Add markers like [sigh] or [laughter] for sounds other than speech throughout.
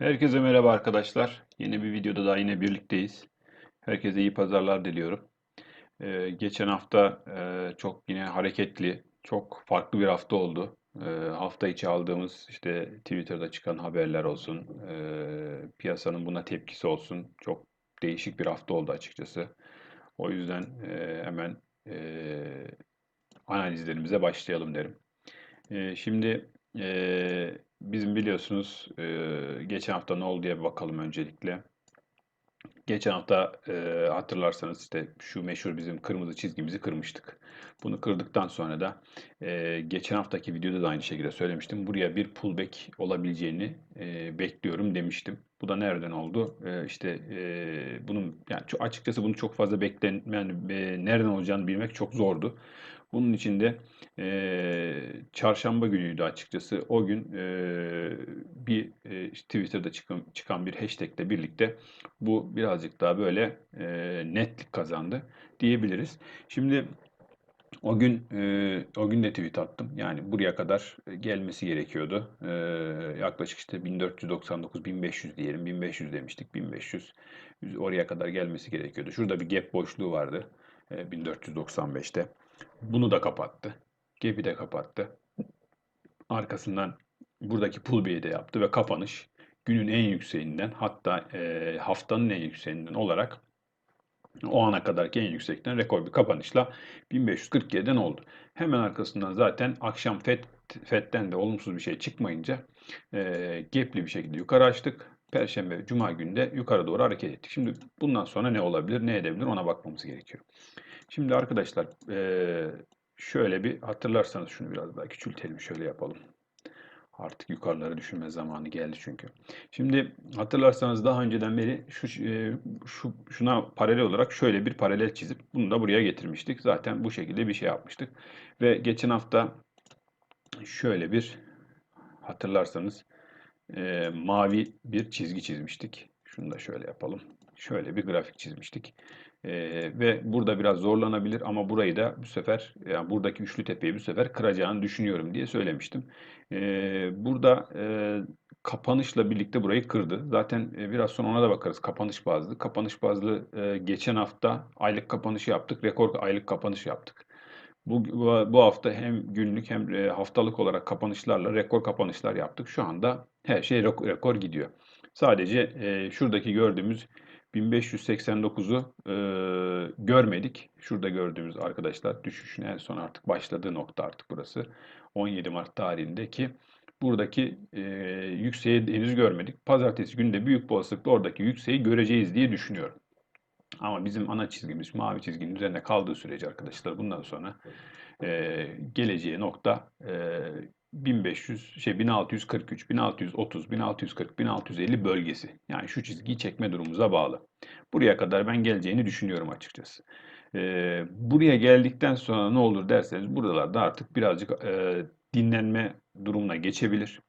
Herkese merhaba arkadaşlar. Yeni bir videoda daha yine birlikteyiz. Herkese iyi pazarlar diliyorum. Ee, geçen hafta e, çok yine hareketli, çok farklı bir hafta oldu. Ee, hafta içi aldığımız işte Twitter'da çıkan haberler olsun, e, piyasanın buna tepkisi olsun. Çok değişik bir hafta oldu açıkçası. O yüzden e, hemen e, analizlerimize başlayalım derim. E, şimdi e, bizim biliyorsunuz e, geçen hafta ne oldu diye bir bakalım öncelikle. Geçen hafta e, hatırlarsanız işte şu meşhur bizim kırmızı çizgimizi kırmıştık. Bunu kırdıktan sonra da e, geçen haftaki videoda da aynı şekilde söylemiştim. Buraya bir pullback olabileceğini e, bekliyorum demiştim. Bu da nereden oldu? E, işte e, bunun yani çok, açıkçası bunu çok fazla beklenmeyen e, nereden olacağını bilmek çok zordu. Bunun için de e, çarşamba günüydü açıkçası. O gün e, bir e, Twitter'da çıkan, çıkan bir hashtag ile birlikte bu birazcık daha böyle e, netlik kazandı diyebiliriz. Şimdi o gün e, o gün de tweet attım. Yani buraya kadar gelmesi gerekiyordu. E, yaklaşık işte 1499 1500 diyelim. 1500 demiştik. 1500 oraya kadar gelmesi gerekiyordu. Şurada bir gap boşluğu vardı. E, 1495'te. Bunu da kapattı. Gap'i de kapattı. Arkasından buradaki pullback'i de yaptı ve kapanış günün en yükseğinden hatta e, haftanın en yükseğinden olarak o ana kadarki en yüksekten rekor bir kapanışla 1547'den oldu. Hemen arkasından zaten akşam FED, FED'den de olumsuz bir şey çıkmayınca e, gap'li bir şekilde yukarı açtık. Perşembe Cuma günde yukarı doğru hareket ettik. Şimdi bundan sonra ne olabilir, ne edebilir ona bakmamız gerekiyor. Şimdi arkadaşlar e, şöyle bir hatırlarsanız şunu biraz daha küçültelim şöyle yapalım. Artık yukarılara düşünme zamanı geldi çünkü. Şimdi hatırlarsanız daha önceden beri şu, şu şuna paralel olarak şöyle bir paralel çizip bunu da buraya getirmiştik. Zaten bu şekilde bir şey yapmıştık. Ve geçen hafta şöyle bir hatırlarsanız e, mavi bir çizgi çizmiştik. Şunu da şöyle yapalım. Şöyle bir grafik çizmiştik. E, ve burada biraz zorlanabilir ama burayı da bu sefer yani buradaki üçlü tepeyi bu sefer kıracağını düşünüyorum diye söylemiştim. E, burada e, kapanışla birlikte burayı kırdı. Zaten e, biraz sonra ona da bakarız. Kapanış bazlı. Kapanış bazlı e, geçen hafta aylık kapanış yaptık. Rekor aylık kapanış yaptık. Bu, bu hafta hem günlük hem haftalık olarak kapanışlarla rekor kapanışlar yaptık. Şu anda her şey rekor gidiyor. Sadece e, şuradaki gördüğümüz 1589'u e, görmedik. Şurada gördüğümüz arkadaşlar düşüşün en son artık başladığı nokta artık burası. 17 Mart tarihindeki buradaki e, yükseği henüz görmedik. Pazartesi günü de büyük olasılıkla oradaki yükseği göreceğiz diye düşünüyorum. Ama bizim ana çizgimiz mavi çizginin üzerinde kaldığı sürece arkadaşlar bundan sonra e, geleceği nokta e, 1500 şey 1643, 1630, 1640, 1650 bölgesi. Yani şu çizgiyi çekme durumumuza bağlı. Buraya kadar ben geleceğini düşünüyorum açıkçası. Ee, buraya geldikten sonra ne olur derseniz buralarda artık birazcık e, dinlenme durumuna geçebilir.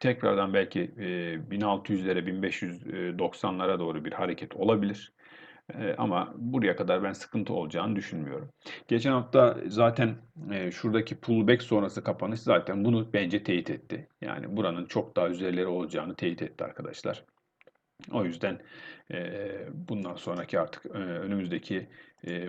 Tekrardan belki e, 1600'lere 1590'lara doğru bir hareket olabilir. Ama buraya kadar ben sıkıntı olacağını düşünmüyorum. Geçen hafta zaten şuradaki pullback sonrası kapanış zaten bunu bence teyit etti. Yani buranın çok daha üzerleri olacağını teyit etti arkadaşlar. O yüzden bundan sonraki artık önümüzdeki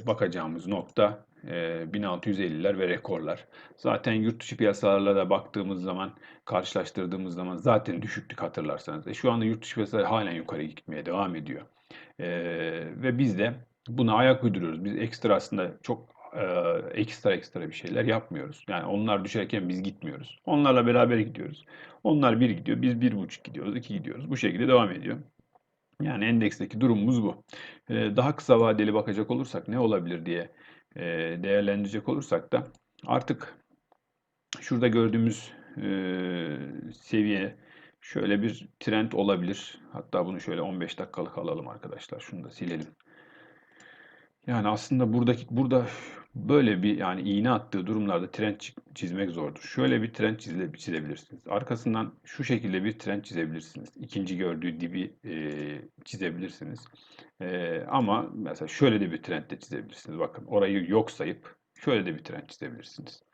bakacağımız nokta e, 1650'ler ve rekorlar. Zaten yurt dışı piyasalarla da baktığımız zaman, karşılaştırdığımız zaman zaten düşüktük hatırlarsanız. E, şu anda yurt dışı piyasalar halen yukarı gitmeye devam ediyor. E, ve biz de buna ayak uyduruyoruz. Biz ekstra aslında çok e, ekstra ekstra bir şeyler yapmıyoruz. Yani onlar düşerken biz gitmiyoruz. Onlarla beraber gidiyoruz. Onlar bir gidiyor, biz bir buçuk gidiyoruz, iki gidiyoruz. Bu şekilde devam ediyor. Yani endeksteki durumumuz bu. E, daha kısa vadeli bakacak olursak ne olabilir diye e, değerlendirecek olursak da artık şurada gördüğümüz e, seviye şöyle bir trend olabilir. Hatta bunu şöyle 15 dakikalık alalım arkadaşlar. Şunu da silelim. Yani aslında buradaki burada böyle bir yani iğne attığı durumlarda trend çizmek zordur. Şöyle bir trend çizile, çizebilirsiniz. Arkasından şu şekilde bir trend çizebilirsiniz. İkinci gördüğü dibi e, çizebilirsiniz. E, ama mesela şöyle de bir trend de çizebilirsiniz. Bakın orayı yok sayıp şöyle de bir trend çizebilirsiniz.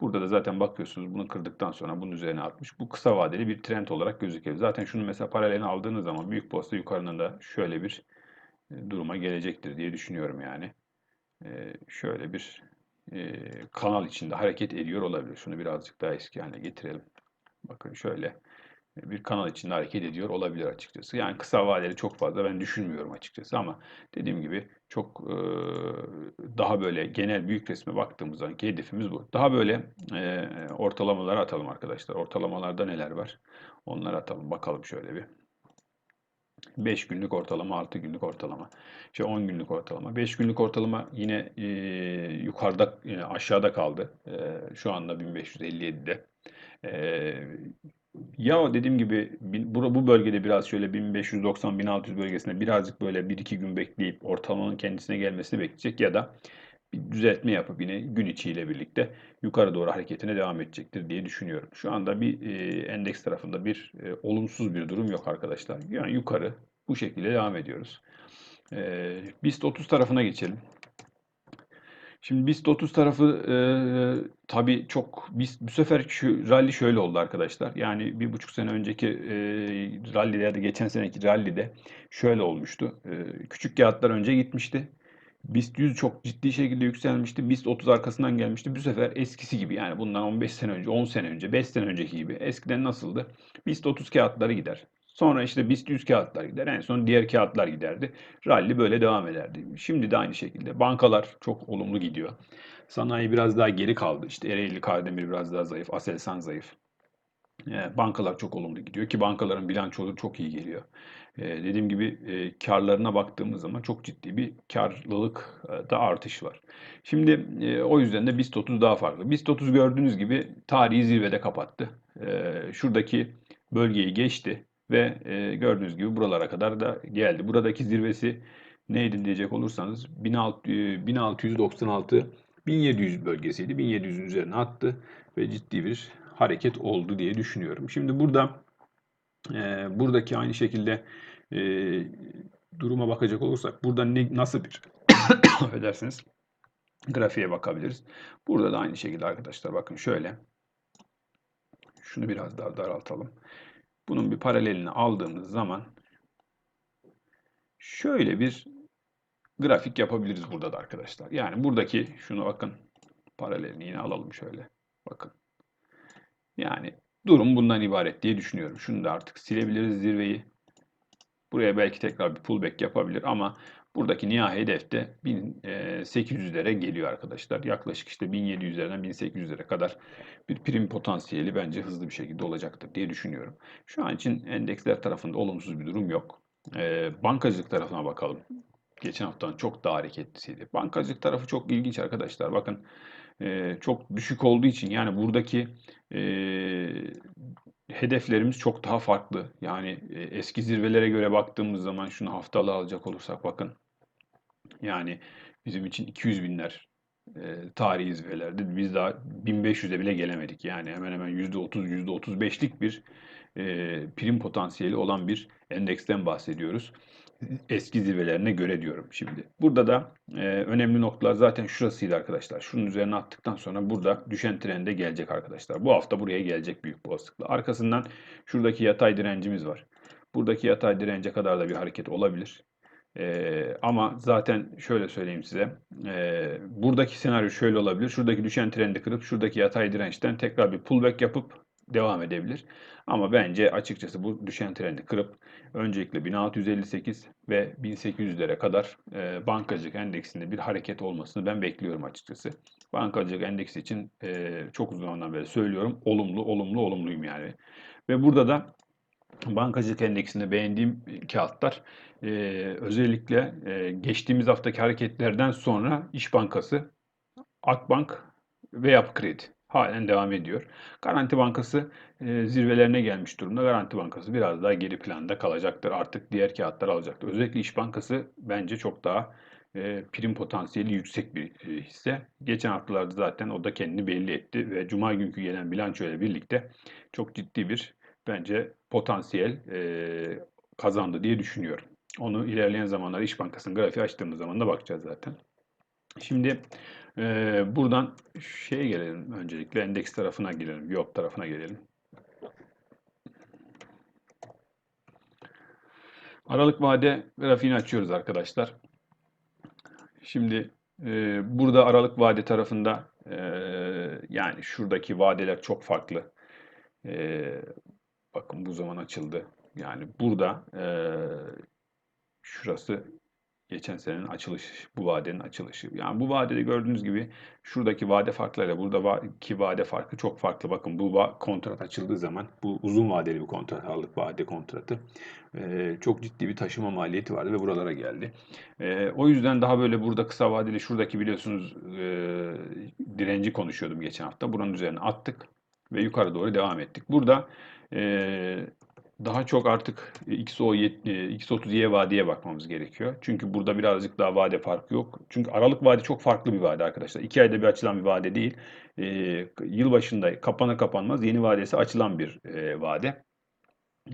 Burada da zaten bakıyorsunuz bunu kırdıktan sonra bunun üzerine atmış. Bu kısa vadeli bir trend olarak gözüküyor. Zaten şunu mesela paralelini aldığınız zaman büyük posta yukarının da şöyle bir e, duruma gelecektir diye düşünüyorum yani. E, şöyle bir e, kanal içinde hareket ediyor olabilir. Şunu birazcık daha eski haline getirelim. Bakın şöyle bir kanal içinde hareket ediyor olabilir açıkçası. Yani kısa vadeli çok fazla ben düşünmüyorum açıkçası ama dediğim gibi çok daha böyle genel büyük resme baktığımız zaman ki hedefimiz bu. Daha böyle ortalamaları atalım arkadaşlar. Ortalamalarda neler var? Onları atalım. Bakalım şöyle bir. 5 günlük ortalama, 6 günlük ortalama, işte 10 günlük ortalama. 5 günlük ortalama yine e, yukarıda, e, aşağıda kaldı. E, şu anda 1557'de. E, ya dediğim gibi bu, bölgede biraz şöyle 1590-1600 bölgesinde birazcık böyle 1-2 gün bekleyip ortalamanın kendisine gelmesini bekleyecek ya da bir düzeltme yapıp yine gün içiyle birlikte yukarı doğru hareketine devam edecektir diye düşünüyorum. Şu anda bir e, endeks tarafında bir e, olumsuz bir durum yok arkadaşlar. Yani yukarı bu şekilde devam ediyoruz. E, BIST 30 tarafına geçelim. Şimdi BIST 30 tarafı e, tabii çok BIST, bu sefer şu rally şöyle oldu arkadaşlar. Yani bir buçuk sene önceki e, rallide ya da geçen seneki rallide şöyle olmuştu. E, küçük kağıtlar önce gitmişti. BIST 100 çok ciddi şekilde yükselmişti. BIST 30 arkasından gelmişti. Bu sefer eskisi gibi yani bundan 15 sene önce, 10 sene önce, 5 sene önceki gibi. Eskiden nasıldı? BIST 30 kağıtları gider. Sonra işte BIST 100 kağıtlar gider. En son diğer kağıtlar giderdi. Rally böyle devam ederdi. Şimdi de aynı şekilde. Bankalar çok olumlu gidiyor. Sanayi biraz daha geri kaldı. İşte Ereğli Kardemir biraz daha zayıf. Aselsan zayıf. Ee, bankalar çok olumlu gidiyor ki bankaların bilançoları çok iyi geliyor. Ee, dediğim gibi e, karlarına baktığımız zaman çok ciddi bir karlılık e, da artış var. Şimdi e, o yüzden de BIST 30 daha farklı. BIST 30 gördüğünüz gibi tarihi zirvede kapattı. Ee, şuradaki bölgeyi geçti ve gördüğünüz gibi buralara kadar da geldi. Buradaki zirvesi neydi diyecek olursanız 1696 1700 bölgesiydi. 1700'ün üzerine attı ve ciddi bir hareket oldu diye düşünüyorum. Şimdi burada e, buradaki aynı şekilde e, duruma bakacak olursak burada ne, nasıl bir [coughs] affedersiniz grafiğe bakabiliriz. Burada da aynı şekilde arkadaşlar bakın şöyle şunu biraz daha daraltalım. Bunun bir paralelini aldığımız zaman şöyle bir grafik yapabiliriz burada da arkadaşlar. Yani buradaki şunu bakın paralelini yine alalım şöyle. Bakın. Yani durum bundan ibaret diye düşünüyorum. Şunu da artık silebiliriz zirveyi. Buraya belki tekrar bir pullback yapabilir ama buradaki nihai hedefte 1800'lere geliyor arkadaşlar. Yaklaşık işte 1700'lerden 1800'lere kadar bir prim potansiyeli bence hızlı bir şekilde olacaktır diye düşünüyorum. Şu an için endeksler tarafında olumsuz bir durum yok. Bankacılık tarafına bakalım. Geçen haftanın çok daha hareketlisiydi. Bankacılık tarafı çok ilginç arkadaşlar. Bakın e, çok düşük olduğu için yani buradaki e, hedeflerimiz çok daha farklı. Yani e, eski zirvelere göre baktığımız zaman şunu haftalığı alacak olursak bakın. Yani bizim için 200 binler e, tarihi zirvelerdi. Biz daha 1500'e bile gelemedik. Yani hemen hemen %30, %35'lik bir e, prim potansiyeli olan bir endeksten bahsediyoruz eski zirvelerine göre diyorum şimdi. Burada da e, önemli noktalar zaten şurasıydı arkadaşlar. Şunun üzerine attıktan sonra burada düşen trende gelecek arkadaşlar. Bu hafta buraya gelecek büyük olasılıkla. Arkasından şuradaki yatay direncimiz var. Buradaki yatay dirence kadar da bir hareket olabilir. Ee, ama zaten şöyle söyleyeyim size. E, buradaki senaryo şöyle olabilir. Şuradaki düşen trendi kırıp şuradaki yatay dirençten tekrar bir pullback yapıp devam edebilir. Ama bence açıkçası bu düşen trendi kırıp öncelikle 1658 ve 1800'lere kadar e, bankacılık endeksinde bir hareket olmasını ben bekliyorum açıkçası. Bankacılık endeksi için e, çok uzun zamandan beri söylüyorum. Olumlu, olumlu, olumluyum yani. Ve burada da bankacılık endeksinde beğendiğim kağıtlar e, özellikle e, geçtiğimiz haftaki hareketlerden sonra İş Bankası, Akbank ve Yapı Kredi halen devam ediyor. Garanti Bankası e, zirvelerine gelmiş durumda. Garanti Bankası biraz daha geri planda kalacaktır. Artık diğer kağıtlar alacaktır. Özellikle İş Bankası bence çok daha e, prim potansiyeli yüksek bir e, hisse. Geçen haftalarda zaten o da kendini belli etti ve Cuma günkü gelen bilanço ile birlikte çok ciddi bir bence potansiyel e, kazandı diye düşünüyorum. Onu ilerleyen zamanlarda İş Bankası'nın grafiği açtığımız zaman da bakacağız zaten. Şimdi e, buradan şeye gelelim öncelikle endeks tarafına gelelim, Viyop tarafına gelelim. Aralık vade grafiğini açıyoruz arkadaşlar. Şimdi e, burada aralık vade tarafında e, yani şuradaki vadeler çok farklı. E, bakın bu zaman açıldı. Yani burada e, şurası geçen senenin açılış, bu vadenin açılışı. Yani bu vadede gördüğünüz gibi şuradaki vade farklarıyla buradaki vade farkı çok farklı. Bakın bu kontrat açıldığı zaman bu uzun vadeli bir kontrat, aralık vade kontratı. Ee, çok ciddi bir taşıma maliyeti vardı ve buralara geldi. Ee, o yüzden daha böyle burada kısa vadeli şuradaki biliyorsunuz e, direnci konuşuyordum geçen hafta. Buranın üzerine attık ve yukarı doğru devam ettik. Burada daha çok artık X30Y vadeye bakmamız gerekiyor. Çünkü burada birazcık daha vade farkı yok. Çünkü aralık vade çok farklı bir vade arkadaşlar. İki ayda bir açılan bir vade değil. E, yıl başında kapana kapanmaz yeni vadesi açılan bir e, vade.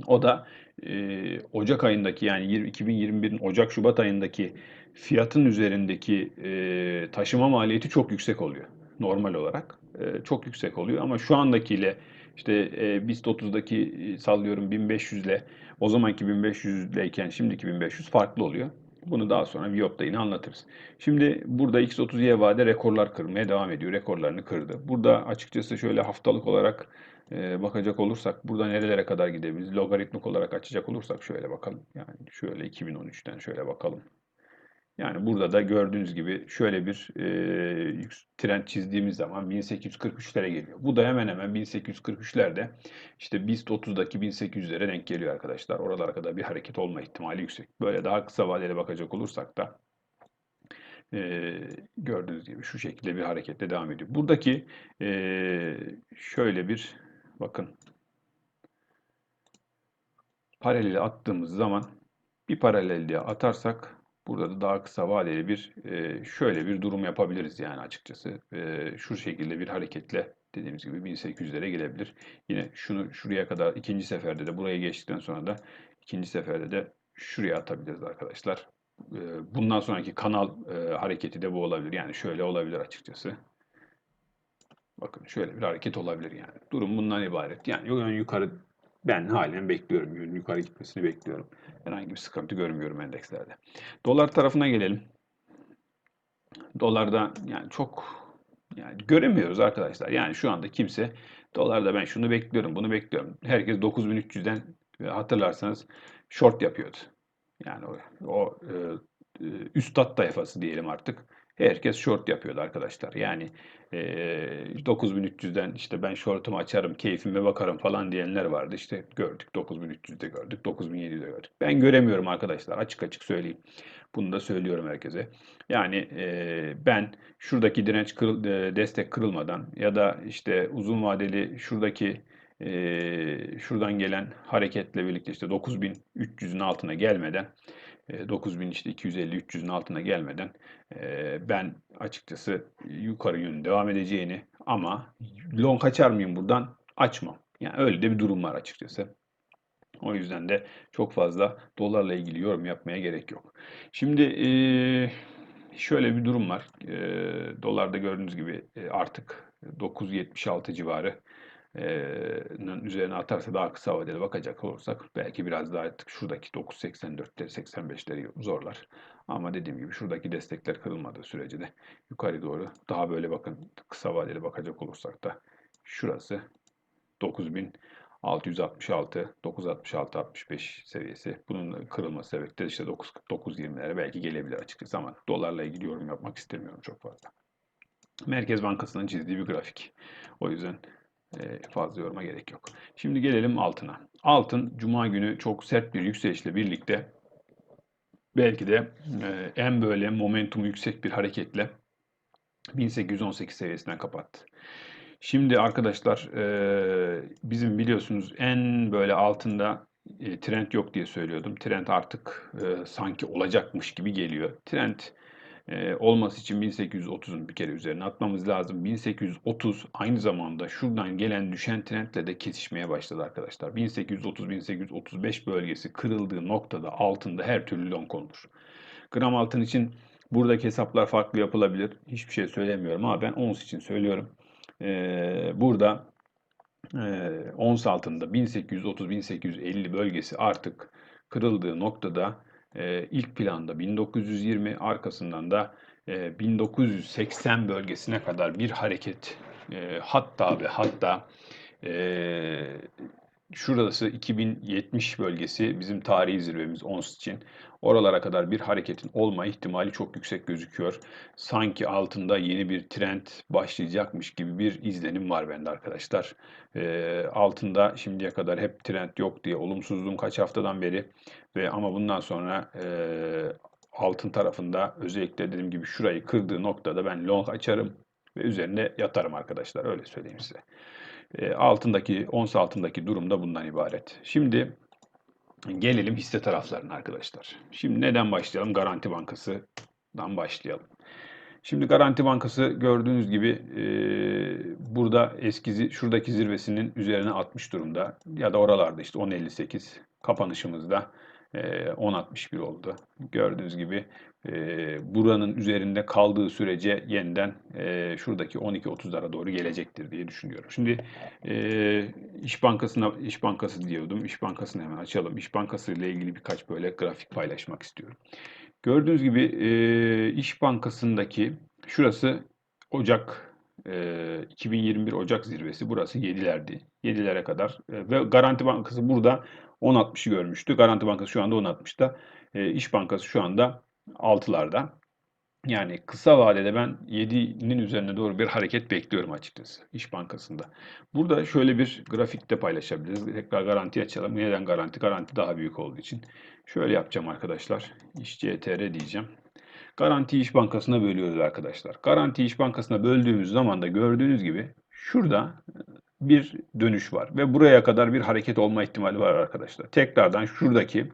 O da e, Ocak ayındaki yani 2021'in Ocak-Şubat ayındaki fiyatın üzerindeki e, taşıma maliyeti çok yüksek oluyor normal olarak. E, çok yüksek oluyor ama şu andakiyle işte e, BIST 30'daki e, sallıyorum 1500 ile o zamanki 1500 ileyken şimdiki 1500 farklı oluyor. Bunu daha sonra Viyop'ta yine anlatırız. Şimdi burada X30Y vade rekorlar kırmaya devam ediyor. Rekorlarını kırdı. Burada açıkçası şöyle haftalık olarak e, bakacak olursak burada nerelere kadar gidebiliriz? Logaritmik olarak açacak olursak şöyle bakalım. Yani şöyle 2013'ten şöyle bakalım. Yani burada da gördüğünüz gibi şöyle bir e, trend çizdiğimiz zaman 1843'lere geliyor. Bu da hemen hemen 1843'lerde işte BIST 30'daki 1800'lere denk geliyor arkadaşlar. Oralara kadar bir hareket olma ihtimali yüksek. Böyle daha kısa vadeli bakacak olursak da e, gördüğünüz gibi şu şekilde bir hareketle devam ediyor. Buradaki e, şöyle bir bakın paraleli attığımız zaman bir paralel diye atarsak Burada da daha kısa vadeli bir e, şöyle bir durum yapabiliriz yani açıkçası. E, şu şekilde bir hareketle dediğimiz gibi 1800'lere gelebilir. Yine şunu şuraya kadar ikinci seferde de buraya geçtikten sonra da ikinci seferde de şuraya atabiliriz arkadaşlar. E, bundan sonraki kanal e, hareketi de bu olabilir. Yani şöyle olabilir açıkçası. Bakın şöyle bir hareket olabilir yani. Durum bundan ibaret. Yani ön yukarı ben halen bekliyorum. Yukarı gitmesini bekliyorum. Herhangi bir sıkıntı görmüyorum endekslerde. Dolar tarafına gelelim. Dolarda yani çok yani göremiyoruz arkadaşlar. Yani şu anda kimse dolarda ben şunu bekliyorum, bunu bekliyorum. Herkes 9300'den e, hatırlarsanız short yapıyordu. Yani o, o e, e üstad tayfası diyelim artık herkes short yapıyordu arkadaşlar. Yani e, 9300'den işte ben shortumu açarım, keyfime bakarım falan diyenler vardı. İşte gördük 9300'de gördük, 9700'de gördük. Ben göremiyorum arkadaşlar açık açık söyleyeyim. Bunu da söylüyorum herkese. Yani e, ben şuradaki direnç kırıl, e, destek kırılmadan ya da işte uzun vadeli şuradaki e, şuradan gelen hareketle birlikte işte 9300'ün altına gelmeden 9000 işte 250-300'ün altına gelmeden ben açıkçası yukarı yönü devam edeceğini ama long açar mıyım buradan? Açmam. Yani öyle de bir durum var açıkçası. O yüzden de çok fazla dolarla ilgili yorum yapmaya gerek yok. Şimdi şöyle bir durum var. Dolarda gördüğünüz gibi artık 9.76 civarı üzerine atarsa daha kısa vadeli bakacak olursak belki biraz daha artık şuradaki 9.84'leri 85'leri zorlar. Ama dediğim gibi şuradaki destekler kırılmadığı sürece de yukarı doğru daha böyle bakın kısa vadeli bakacak olursak da şurası 9666 966 65 seviyesi. Bunun kırılması sebebiyle işte 949 20'lere belki gelebilir açıkçası ama dolarla ilgili yorum yapmak istemiyorum çok fazla. Merkez Bankası'nın çizdiği bir grafik. O yüzden fazla yoruma gerek yok. Şimdi gelelim altına. Altın Cuma günü çok sert bir yükselişle birlikte belki de en böyle momentumu yüksek bir hareketle 1818 seviyesinden kapattı. Şimdi arkadaşlar bizim biliyorsunuz en böyle altında trend yok diye söylüyordum. Trend artık sanki olacakmış gibi geliyor. Trend olması için 1830'un bir kere üzerine atmamız lazım. 1830 aynı zamanda şuradan gelen düşen trendle de kesişmeye başladı arkadaşlar. 1830-1835 bölgesi kırıldığı noktada altında her türlü long olur. Gram altın için Buradaki hesaplar farklı yapılabilir. Hiçbir şey söylemiyorum ama ben ons için söylüyorum. Burada e, ons altında 1830-1850 bölgesi artık kırıldığı noktada e, ilk planda 1920 arkasından da e, 1980 bölgesine kadar bir hareket e, hatta ve hatta e, şurası 2070 bölgesi bizim tarihi zirvemiz ons için. Oralara kadar bir hareketin olma ihtimali çok yüksek gözüküyor. Sanki altında yeni bir trend başlayacakmış gibi bir izlenim var bende arkadaşlar. E, altında şimdiye kadar hep trend yok diye olumsuzluğum kaç haftadan beri ve ama bundan sonra e, altın tarafında özellikle dediğim gibi şurayı kırdığı noktada ben long açarım ve üzerine yatarım arkadaşlar öyle söyleyeyim size. E, altındaki ons altındaki durum da bundan ibaret. Şimdi gelelim hisse taraflarına arkadaşlar. Şimdi neden başlayalım? Garanti Bankası'dan başlayalım. Şimdi Garanti Bankası gördüğünüz gibi e, burada eski şuradaki zirvesinin üzerine atmış durumda. Ya da oralarda işte 10.58 kapanışımızda 10.61 oldu. Gördüğünüz gibi buranın üzerinde kaldığı sürece yeniden şuradaki 12.30'lara doğru gelecektir diye düşünüyorum. Şimdi İş Bankası'na İş Bankası diyordum. İş Bankası'nı hemen açalım. İş Bankası ile ilgili birkaç böyle grafik paylaşmak istiyorum. Gördüğünüz gibi İş Bankası'ndaki şurası Ocak e, 2021 Ocak zirvesi burası 7'lerdi. 7'lere kadar ve Garanti Bankası burada 10.60'ı görmüştü. Garanti Bankası şu anda 10.60'da. E, İş Bankası şu anda 6'larda. Yani kısa vadede ben 7'nin üzerine doğru bir hareket bekliyorum açıkçası İş Bankası'nda. Burada şöyle bir grafikte paylaşabiliriz. Tekrar garanti açalım. Neden garanti? Garanti daha büyük olduğu için. Şöyle yapacağım arkadaşlar. İş CTR diyeceğim. Garanti İş Bankası'na bölüyoruz arkadaşlar. Garanti İş Bankası'na böldüğümüz zaman da gördüğünüz gibi şurada bir dönüş var. Ve buraya kadar bir hareket olma ihtimali var arkadaşlar. Tekrardan şuradaki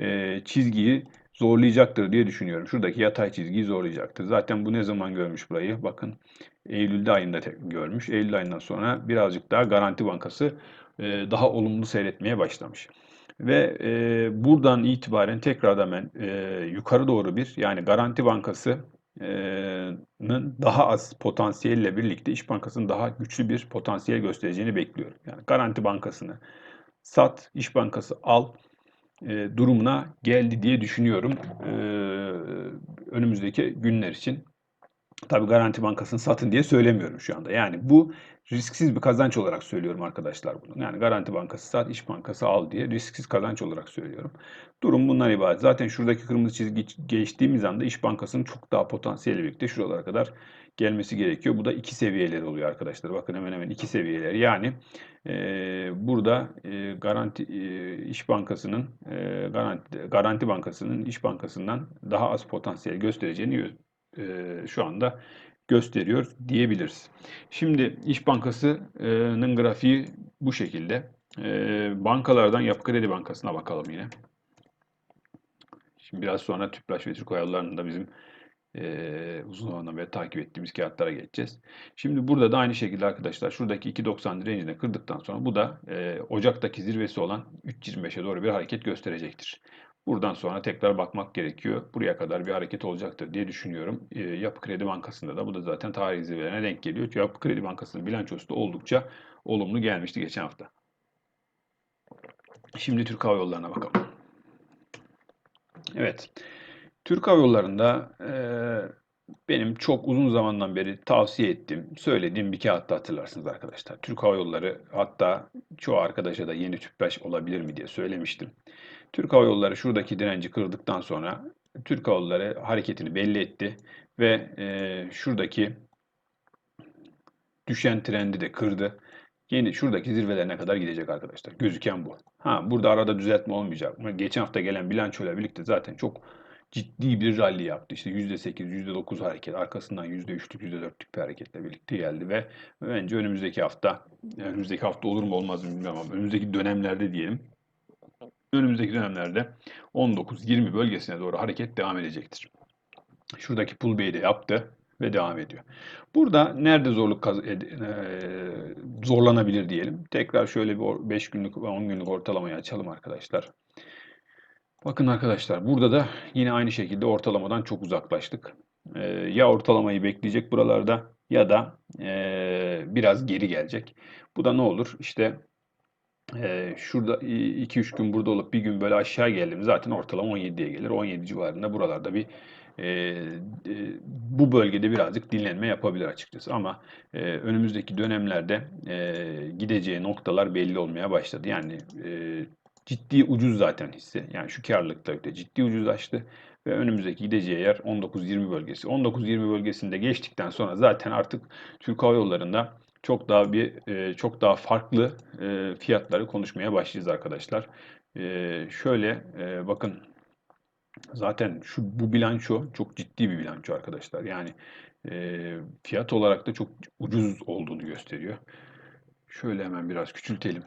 e, çizgiyi zorlayacaktır diye düşünüyorum. Şuradaki yatay çizgiyi zorlayacaktır. Zaten bu ne zaman görmüş burayı? Bakın Eylül'de ayında görmüş. Eylül ayından sonra birazcık daha Garanti Bankası e, daha olumlu seyretmeye başlamış. Ve e, buradan itibaren tekrardan ben e, yukarı doğru bir yani Garanti Bankası'nın daha az potansiyelle birlikte İş Bankası'nın daha güçlü bir potansiyel göstereceğini bekliyorum. Yani Garanti Bankası'nı sat, İş Bankası al e, durumuna geldi diye düşünüyorum e, önümüzdeki günler için. Tabii Garanti Bankası'nı satın diye söylemiyorum şu anda. Yani bu risksiz bir kazanç olarak söylüyorum arkadaşlar bunu. Yani Garanti Bankası sat, İş Bankası al diye risksiz kazanç olarak söylüyorum. Durum bundan ibaret. Zaten şuradaki kırmızı çizgi geçtiğimiz anda İş Bankası'nın çok daha potansiyeli birlikte şuralara kadar gelmesi gerekiyor. Bu da iki seviyeleri oluyor arkadaşlar. Bakın hemen hemen iki seviyeleri. Yani e, burada e, Garanti e, İş Bankası'nın e, Garanti, Garanti Bankası'nın İş Bankası'ndan daha az potansiyel göstereceğini e, şu anda gösteriyor diyebiliriz. Şimdi İş Bankası'nın grafiği bu şekilde. E, bankalardan Yapı Kredi Bankası'na bakalım yine. Şimdi biraz sonra Tüpraş ve Türk Hava Yolları'nın da bizim e, uzun zamandan beri takip ettiğimiz kağıtlara geçeceğiz. Şimdi burada da aynı şekilde arkadaşlar şuradaki 2.90 direncini kırdıktan sonra bu da e, Ocak'taki zirvesi olan 3.25'e doğru bir hareket gösterecektir. Buradan sonra tekrar bakmak gerekiyor. Buraya kadar bir hareket olacaktır diye düşünüyorum. E, Yapı Kredi Bankası'nda da bu da zaten tarih zirvelerine denk geliyor. Yapı Kredi Bankası'nın bilançosu da oldukça olumlu gelmişti geçen hafta. Şimdi Türk Hava Yolları'na bakalım. Evet. Türk Hava Yolları'nda e, benim çok uzun zamandan beri tavsiye ettiğim, söylediğim bir kağıtta hatırlarsınız arkadaşlar. Türk Hava Yolları hatta çoğu arkadaşa da yeni tüpraş olabilir mi diye söylemiştim. Türk Hava Yolları şuradaki direnci kırdıktan sonra Türk Hava Yolları hareketini belli etti ve e, şuradaki düşen trendi de kırdı. Yeni şuradaki zirvelerine kadar gidecek arkadaşlar. Gözüken bu. Ha burada arada düzeltme olmayacak. Geçen hafta gelen bilançoyla birlikte zaten çok ciddi bir rally yaptı. İşte %8, %9 hareket, arkasından %3'lük, %4'lük bir hareketle birlikte geldi ve bence önümüzdeki hafta, önümüzdeki hafta olur mu olmaz mı bilmiyorum ama önümüzdeki dönemlerde diyelim, önümüzdeki dönemlerde 19-20 bölgesine doğru hareket devam edecektir. Şuradaki pull de yaptı ve devam ediyor. Burada nerede zorluk e, zorlanabilir diyelim. Tekrar şöyle bir 5 günlük ve 10 günlük ortalamayı açalım arkadaşlar. Bakın arkadaşlar burada da yine aynı şekilde ortalamadan çok uzaklaştık. Ee, ya ortalamayı bekleyecek buralarda ya da ee, biraz geri gelecek. Bu da ne olur? İşte ee, şurada 2-3 gün burada olup bir gün böyle aşağı geldim zaten ortalama 17'ye gelir. 17 civarında buralarda bir e, e, bu bölgede birazcık dinlenme yapabilir açıkçası. Ama e, önümüzdeki dönemlerde e, gideceği noktalar belli olmaya başladı. Yani e, ciddi ucuz zaten hisse. Yani şu karlılıkta öte ciddi ucuzlaştı ve önümüzdeki gideceği yer 19-20 bölgesi. 19-20 bölgesinde geçtikten sonra zaten artık Türk Hava Yolları'nda çok daha bir çok daha farklı fiyatları konuşmaya başlayacağız arkadaşlar. Şöyle bakın zaten şu bu bilanço çok ciddi bir bilanço arkadaşlar. Yani fiyat olarak da çok ucuz olduğunu gösteriyor. Şöyle hemen biraz küçültelim.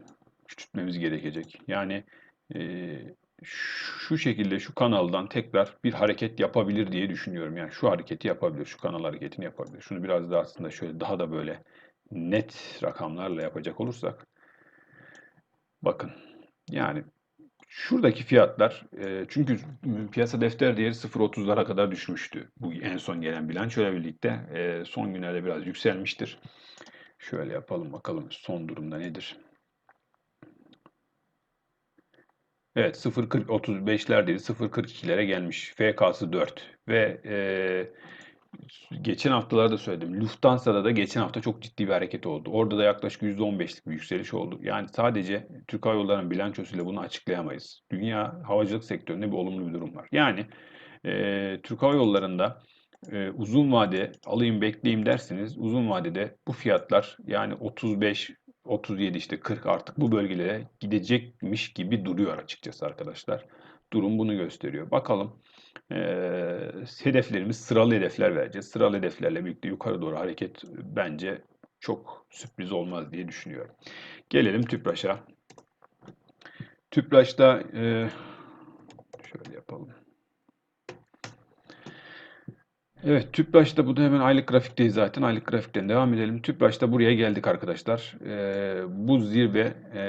Küçültmemiz gerekecek. Yani şu şekilde şu kanaldan tekrar bir hareket yapabilir diye düşünüyorum. Yani şu hareketi yapabilir, şu kanal hareketini yapabilir. Şunu biraz daha aslında şöyle daha da böyle net rakamlarla yapacak olursak bakın yani şuradaki fiyatlar e, çünkü piyasa defter değeri 0.30'lara kadar düşmüştü. Bu en son gelen bilançoyla birlikte e, son günlerde biraz yükselmiştir. Şöyle yapalım bakalım son durumda nedir? Evet 0.35'lerdeydi 0.42'lere gelmiş. FK'sı 4 ve e, geçen haftalarda söyledim. Lufthansa'da da geçen hafta çok ciddi bir hareket oldu. Orada da yaklaşık %15'lik bir yükseliş oldu. Yani sadece Türk Hava Yolları'nın bilançosuyla bunu açıklayamayız. Dünya havacılık sektöründe bir olumlu bir durum var. Yani e, Türk Hava Yolları'nda e, uzun vade alayım bekleyeyim derseniz uzun vadede bu fiyatlar yani 35 37 işte 40 artık bu bölgelere gidecekmiş gibi duruyor açıkçası arkadaşlar. Durum bunu gösteriyor. Bakalım e, hedeflerimiz sıralı hedefler vereceğiz. Sıralı hedeflerle birlikte yukarı doğru hareket bence çok sürpriz olmaz diye düşünüyorum. Gelelim Tüpraş'a. Tüpraş'ta e, şöyle yapalım. Evet, Tüpraş'ta bu da hemen aylık grafikteyiz zaten. Aylık grafikten devam edelim. Tüpraş'ta buraya geldik arkadaşlar. Ee, bu zirve e,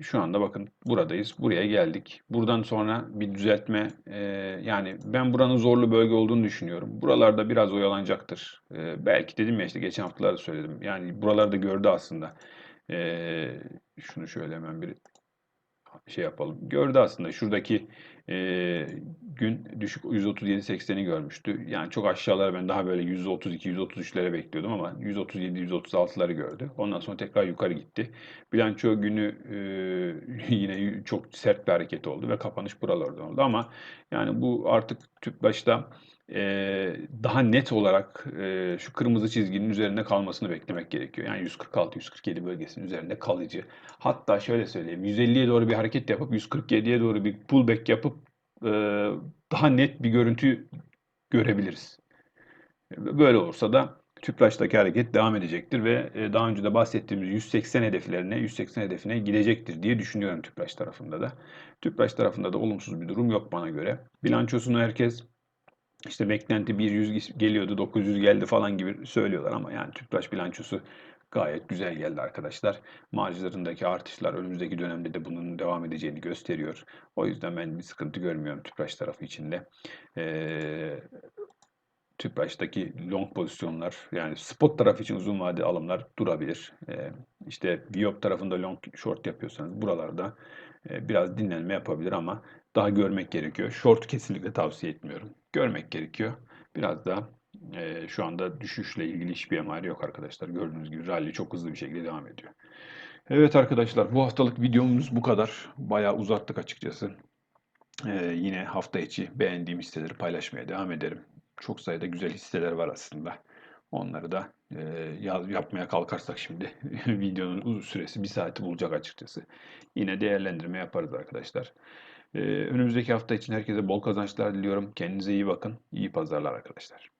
şu anda bakın buradayız. Buraya geldik. Buradan sonra bir düzeltme e, yani ben buranın zorlu bölge olduğunu düşünüyorum. Buralarda biraz oyalanacaktır. E, belki dedim ya işte geçen haftalarda söyledim. Yani buralarda gördü aslında. E, şunu şöyle hemen bir şey yapalım. Gördü aslında şuradaki e, gün düşük 137.80'i görmüştü. Yani çok aşağılara ben daha böyle 132-133'lere bekliyordum ama 137-136'ları gördü. Ondan sonra tekrar yukarı gitti. Bilanço günü e, [laughs] yine çok sert bir hareket oldu ve kapanış buralardan oldu ama yani bu artık Tüpraş'ta e, daha net olarak e, şu kırmızı çizginin üzerinde kalmasını beklemek gerekiyor. Yani 146-147 bölgesinin üzerinde kalıcı. Hatta şöyle söyleyeyim 150'ye doğru bir hareket yapıp 147'ye doğru bir pullback yapıp daha net bir görüntü görebiliriz. Böyle olursa da Tüpraş'taki hareket devam edecektir ve e, daha önce de bahsettiğimiz 180 hedeflerine, 180 hedefine gidecektir diye düşünüyorum Tüpraş tarafında da. Tüpraş tarafında da olumsuz bir durum yok bana göre. Bilançosunu herkes işte beklenti 100 geliyordu 900 geldi falan gibi söylüyorlar ama yani Tüpraş bilançosu gayet güzel geldi arkadaşlar. Marjlarındaki artışlar önümüzdeki dönemde de bunun devam edeceğini gösteriyor. O yüzden ben bir sıkıntı görmüyorum Tüpraş tarafı içinde. Ee, Tüpraş'taki long pozisyonlar yani spot taraf için uzun vade alımlar durabilir. Ee, işte Viop tarafında long short yapıyorsanız buralarda e, biraz dinlenme yapabilir ama daha görmek gerekiyor. Short kesinlikle tavsiye etmiyorum. Görmek gerekiyor. Biraz daha e, şu anda düşüşle ilgili hiçbir emare yok arkadaşlar. Gördüğünüz gibi rally çok hızlı bir şekilde devam ediyor. Evet arkadaşlar bu haftalık videomuz bu kadar. Bayağı uzattık açıkçası. Ee, yine hafta içi beğendiğim hisseleri paylaşmaya devam ederim. Çok sayıda güzel hisseler var aslında. Onları da e, yapmaya kalkarsak şimdi [laughs] videonun uzun süresi bir saati bulacak açıkçası. Yine değerlendirme yaparız arkadaşlar. Ee, önümüzdeki hafta için herkese bol kazançlar diliyorum. Kendinize iyi bakın. İyi pazarlar arkadaşlar.